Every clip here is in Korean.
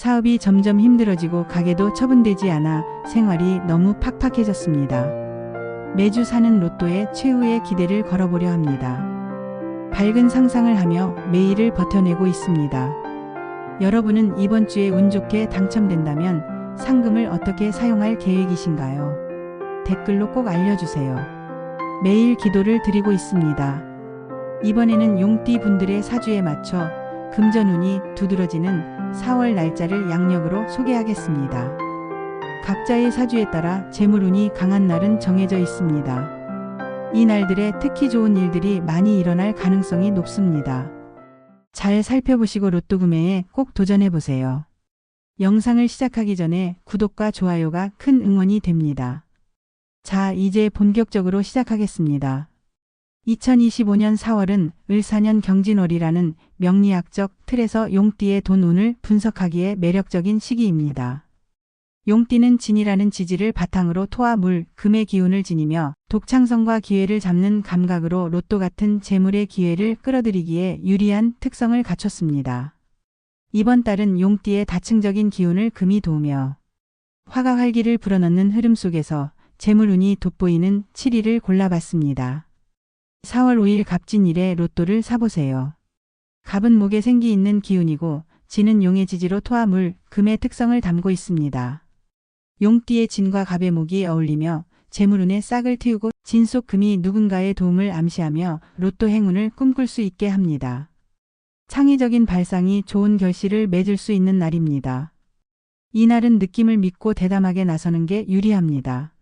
사업이 점점 힘들어지고 가게도 처분되지 않아 생활이 너무 팍팍해졌습니다. 매주 사는 로또에 최후의 기대를 걸어보려 합니다. 밝은 상상을 하며 매일을 버텨내고 있습니다. 여러분은 이번 주에 운 좋게 당첨된다면 상금을 어떻게 사용할 계획이신가요? 댓글로 꼭 알려주세요. 매일 기도를 드리고 있습니다. 이번에는 용띠 분들의 사주에 맞춰 금전운이 두드러지는 4월 날짜를 양력으로 소개하겠습니다. 각자의 사주에 따라 재물운이 강한 날은 정해져 있습니다. 이 날들에 특히 좋은 일들이 많이 일어날 가능성이 높습니다. 잘 살펴보시고 로또 구매에 꼭 도전해 보세요. 영상을 시작하기 전에 구독과 좋아요가 큰 응원이 됩니다. 자, 이제 본격적으로 시작하겠습니다. 2025년 4월은 을사년 경진월이라는 명리학적 틀에서 용띠의 돈 운을 분석하기에 매력적인 시기입니다. 용띠는 진이라는 지지를 바탕으로 토와 물, 금의 기운을 지니며 독창성과 기회를 잡는 감각으로 로또 같은 재물의 기회를 끌어들이기에 유리한 특성을 갖췄습니다. 이번 달은 용띠의 다층적인 기운을 금이 도우며 화가 활기를 불어넣는 흐름 속에서 재물운이 돋보이는 7일을 골라봤습니다. 4월 5일 갑진일에 로또를 사보세요. 갑은 목에 생기 있는 기운이고 진은 용의 지지로 토와 물, 금의 특성을 담고 있습니다. 용띠의 진과 갑의 목이 어울리며 재물운에 싹을 틔우고 진 속 금이 누군가의 도움을 암시하며 로또 행운을 꿈꿀 수 있게 합니다. 창의적인 발상이 좋은 결실을 맺을 수 있는 날입니다. 이 날은 느낌을 믿고 대담하게 나서는 게 유리합니다.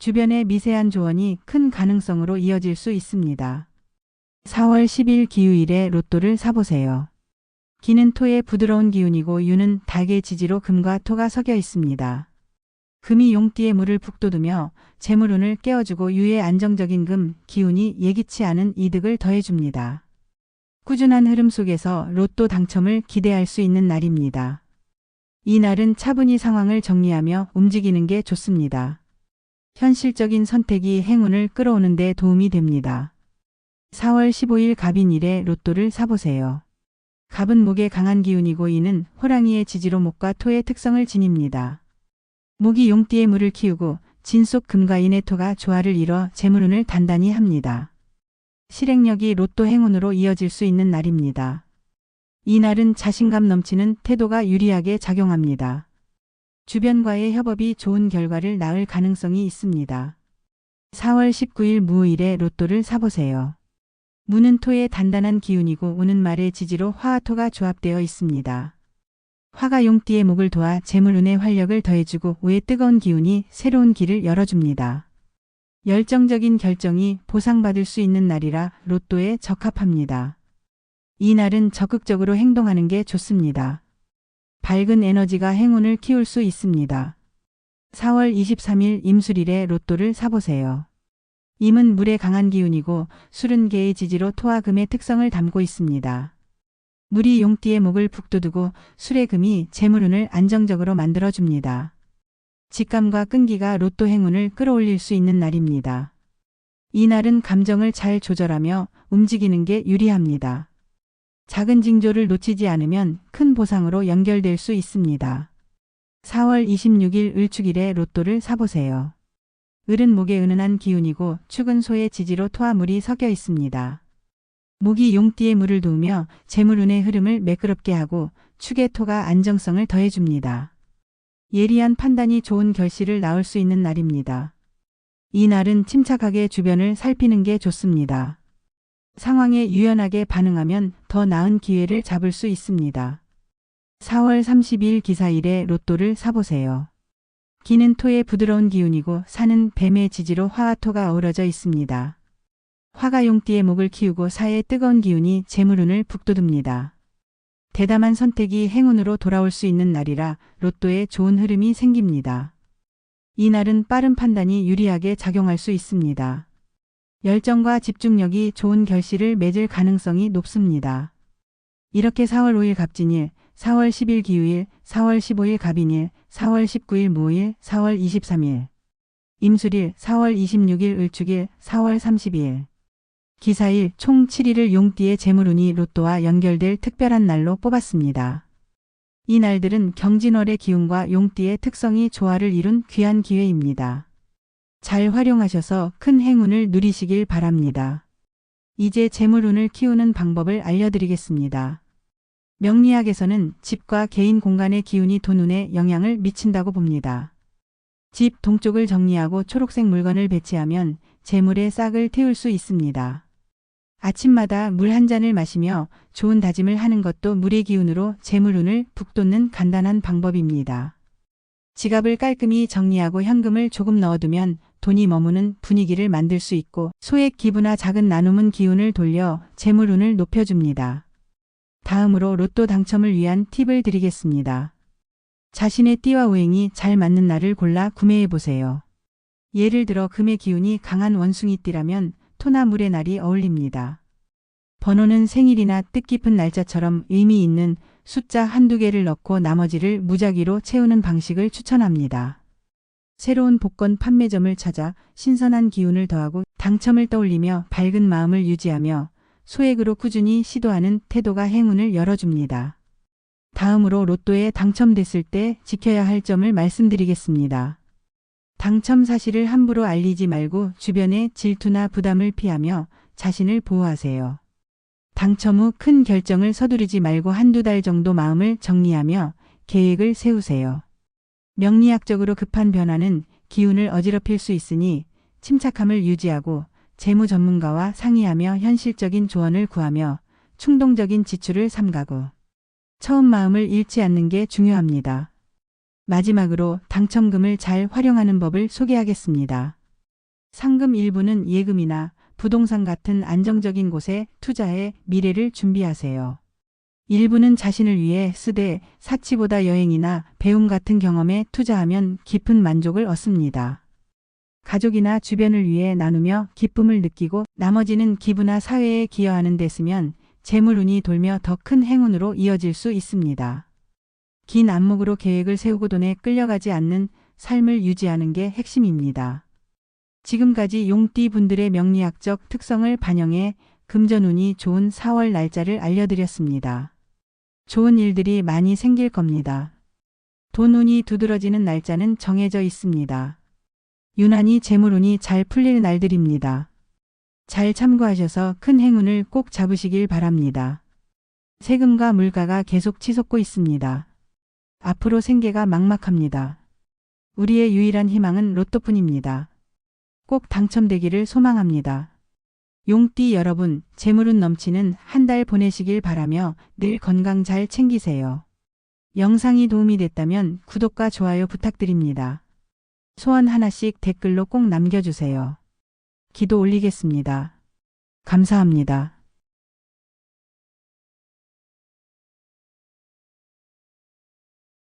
주변의 미세한 조언이 큰 가능성으로 이어질 수 있습니다. 4월 10일 기후일에 로또를 사보세요. 기는 토의 부드러운 기운이고 유는 닭의 지지로 금과 토가 섞여 있습니다. 금이 용띠의 물을 북돋우며 재물운을 깨워주고 유의 안정적인 금, 기운이 예기치 않은 이득을 더해줍니다. 꾸준한 흐름 속에서 로또 당첨을 기대할 수 있는 날입니다. 이 날은 차분히 상황을 정리하며 움직이는 게 좋습니다. 현실적인 선택이 행운을 끌어오는 데 도움이 됩니다. 4월 15일 갑인일에 로또를 사보세요. 갑은 목에 강한 기운이고 이는 호랑이의 지지로 목과 토의 특성을 지닙니다. 목이 용띠의 물을 키우고 진속 금과 인의 토가 조화를 이뤄 재물운을 단단히 합니다. 실행력이 로또 행운으로 이어질 수 있는 날입니다. 이 날은 자신감 넘치는 태도가 유리하게 작용합니다. 주변과의 협업이 좋은 결과를 낳을 가능성이 있습니다. 4월 19일 무일에 로또를 사보세요. 무는 토의 단단한 기운이고 우는 말의 지지로 화와 토가 조합되어 있습니다. 화가 용띠의 목을 도와 재물운의 활력을 더해주고 우의 뜨거운 기운이 새로운 길을 열어줍니다. 열정적인 결정이 보상받을 수 있는 날이라 로또에 적합합니다. 이 날은 적극적으로 행동하는 게 좋습니다. 밝은 에너지가 행운을 키울 수 있습니다. 4월 23일 임술일에 로또를 사보세요. 임은 물의 강한 기운이고 술은 개의 지지로 토와 금의 특성을 담고 있습니다. 물이 용띠의 목을 북돋우고 술의 금이 재물운을 안정적으로 만들어줍니다. 직감과 끈기가 로또 행운을 끌어올릴 수 있는 날입니다. 이 날은 감정을 잘 조절하며 움직이는 게 유리합니다. 작은 징조를 놓치지 않으면 큰 보상으로 연결될 수 있습니다. 4월 26일 을축일에 로또를 사보세요. 을은 목에 은은한 기운이고 축은 소의 지지로 토와 물이 섞여 있습니다. 목이 용띠의 물을 도우며 재물운의 흐름을 매끄럽게 하고 축의 토가 안정성을 더해줍니다. 예리한 판단이 좋은 결실을 낳을 수 있는 날입니다. 이 날은 침착하게 주변을 살피는 게 좋습니다. 상황에 유연하게 반응하면 더 나은 기회를 잡을 수 있습니다. 4월 30일 기사일에 로또를 사보세요. 기는 토의 부드러운 기운이고 사는 뱀의 지지로 화와 토가 어우러져 있습니다. 화가 용띠의 목을 키우고 사의 뜨거운 기운이 재물운을 북돋웁니다. 대담한 선택이 행운으로 돌아올 수 있는 날이라 로또에 좋은 흐름이 생깁니다. 이 날은 빠른 판단이 유리하게 작용할 수 있습니다. 열정과 집중력이 좋은 결실을 맺을 가능성이 높습니다. 이렇게 4월 5일 갑진일, 4월 10일 기후일, 4월 15일 갑인일, 4월 19일 무일, 4월 23일 임술일, 4월 26일 을축일, 4월 30일 기사일 총 7일을 용띠의 재물운이 로또와 연결될 특별한 날로 뽑았습니다. 이 날들은 경진월의 기운과 용띠의 특성이 조화를 이룬 귀한 기회입니다. 잘 활용하셔서 큰 행운을 누리시길 바랍니다. 이제 재물운을 키우는 방법을 알려드리겠습니다. 명리학에서는 집과 개인 공간의 기운이 돈운에 영향을 미친다고 봅니다. 집 동쪽을 정리하고 초록색 물건을 배치하면 재물의 싹을 틔울 수 있습니다. 아침마다 물 한 잔을 마시며 좋은 다짐을 하는 것도 물의 기운으로 재물운을 북돋는 간단한 방법입니다. 지갑을 깔끔히 정리하고 현금을 조금 넣어두면 돈이 머무는 분위기를 만들 수 있고 소액 기부나 작은 나눔은 기운을 돌려 재물운을 높여줍니다. 다음으로 로또 당첨을 위한 팁을 드리겠습니다. 자신의 띠와 우행이 잘 맞는 날을 골라 구매해 보세요. 예를 들어 금의 기운이 강한 원숭이띠라면 토나 물의 날이 어울립니다. 번호는 생일이나 뜻깊은 날짜처럼 의미 있는 숫자 한두 개를 넣고 나머지를 무작위로 채우는 방식을 추천합니다. 새로운 복권 판매점을 찾아 신선한 기운을 더하고 당첨을 떠올리며 밝은 마음을 유지하며 소액으로 꾸준히 시도하는 태도가 행운을 열어줍니다. 다음으로 로또에 당첨됐을 때 지켜야 할 점을 말씀드리겠습니다. 당첨 사실을 함부로 알리지 말고 주변의 질투나 부담을 피하며 자신을 보호하세요. 당첨 후 큰 결정을 서두르지 말고 한두 달 정도 마음을 정리하며 계획을 세우세요. 명리학적으로 급한 변화는 기운을 어지럽힐 수 있으니 침착함을 유지하고 재무 전문가와 상의하며 현실적인 조언을 구하며 충동적인 지출을 삼가고 처음 마음을 잃지 않는 게 중요합니다. 마지막으로 당첨금을 잘 활용하는 법을 소개하겠습니다. 상금 일부는 예금이나 부동산 같은 안정적인 곳에 투자해 미래를 준비하세요. 일부는 자신을 위해 쓰되 사치보다 여행이나 배움 같은 경험에 투자하면 깊은 만족을 얻습니다. 가족이나 주변을 위해 나누며 기쁨을 느끼고 나머지는 기부나 사회에 기여하는 데 쓰면 재물운이 돌며 더 큰 행운으로 이어질 수 있습니다. 긴 안목으로 계획을 세우고 돈에 끌려가지 않는 삶을 유지하는 게 핵심입니다. 지금까지 용띠 분들의 명리학적 특성을 반영해 금전운이 좋은 4월 날짜를 알려드렸습니다. 좋은 일들이 많이 생길 겁니다. 돈운이 두드러지는 날짜는 정해져 있습니다. 유난히 재물운이 잘 풀릴 날들입니다. 잘 참고하셔서 큰 행운을 꼭 잡으시길 바랍니다. 세금과 물가가 계속 치솟고 있습니다. 앞으로 생계가 막막합니다. 우리의 유일한 희망은 로또뿐입니다. 꼭 당첨되기를 소망합니다. 용띠 여러분, 재물운 넘치는 한 달 보내시길 바라며 늘 건강 잘 챙기세요. 영상이 도움이 됐다면 구독과 좋아요 부탁드립니다. 소원 하나씩 댓글로 꼭 남겨주세요. 기도 올리겠습니다. 감사합니다.